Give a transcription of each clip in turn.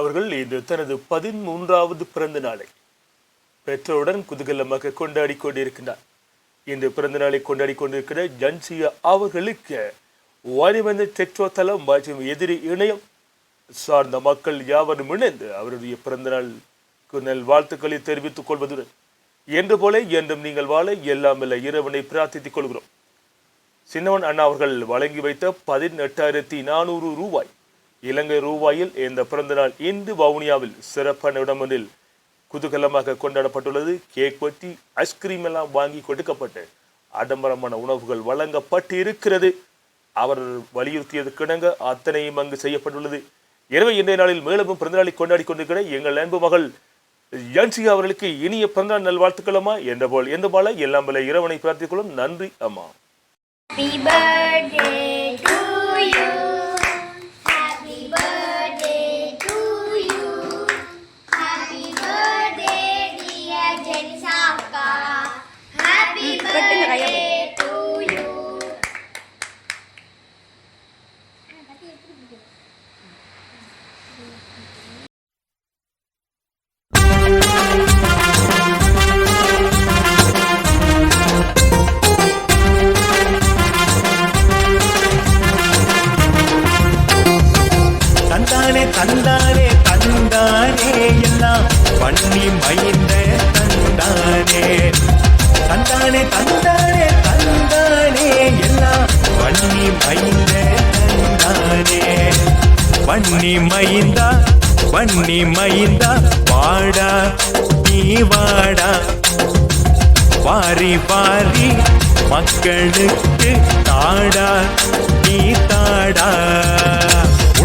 அவர்கள் இன்று தனது பதிமூன்றாவது பிறந்த நாளை பெற்றோருடன் குதூகலமாக கொண்டாடி கொண்டிருக்கின்றார். இன்று பிறந்த நாளை கொண்டாடி கொண்டிருக்கிற ஜன்சியா அவர்களுக்கு வரிவந்த டெக்டோ தளம் மற்றும் எதிரி இணையம் சார்ந்த மக்கள் யாவரும் இணைந்து அவருடைய பிறந்தநாள் நாளுக்கு நல் வாழ்த்துக்களை தெரிவித்துக் கொள்வதுடன் என்று போல என்றும் நீங்கள் வாழ எல்லாமல்ல வல்ல இறைவனை பிரார்த்தித்துக் கொள்கிறோம். சின்னவன் அண்ணா அவர்கள் வழங்கி வைத்த பதினெட்டாயிரத்தி நானூறு ரூபாய் இலங்கை ரூபாயில் இந்த பிறந்தநாள் இன்று வவுனியாவில் சிறப்பான இடமொன்றில் குதூகலமாக கொண்டாடப்பட்டுள்ளது. கேக் வெட்டி ஐஸ்கிரீம் எல்லாம் வாங்கி கொடுக்கப்பட்டு ஆடம்பரமான உணவுகள் வழங்கப்பட்டு இருக்கிறது அவர் வலியுறுத்தியதற்கிணங்க அத்தனையும் அங்கு செய்யப்பட்டுள்ளது. எனவே இன்றைய நாளில் மேலும் பிறந்தநாளை கொண்டாடி கொண்டிருக்கிற எங்கள் அன்பு மகள் யான்சி அவர்களுக்கு இனிய பிறந்தநாள் நல்வாழ்த்துக்களம்மா என்ற போல் எந்த போல? எல்லாம் வல்ல இரவனை பிரார்த்திக்கொள்ளும் நன்றி அம்மா. Happy birthday to you. Happy birthday to you. Happy birthday, dear Jenisaka. Happy birthday to you. தந்தானே தந்தானே தந்தானே எல்லாம் பண்ணி மயிந்த தந்தானே. தந்தானே தந்தானே பண்ணி மயிந்தா பண்ணி மயிந்தா வாடா நீ வாடா. வாரி வாரி மக்களுக்கு தாடா நீ தாடா.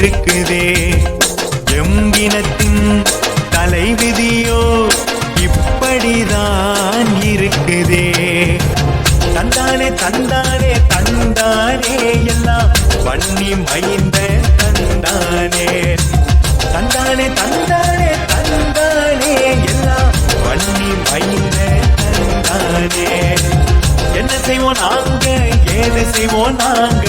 இருக்குதே. எம் தலை தலைவிதியோ இப்படிதான் இருக்குதே. தந்தானே தந்தானே தந்தானே எல்லாம் வன்னி மைந்த தந்தானே. தந்தானே தந்தானே தந்தானே எல்லாம் வன்னி மைந்த தந்தானே. என்ன செய்வோம் நாங்க? ஏது செய்வோம் நாங்க?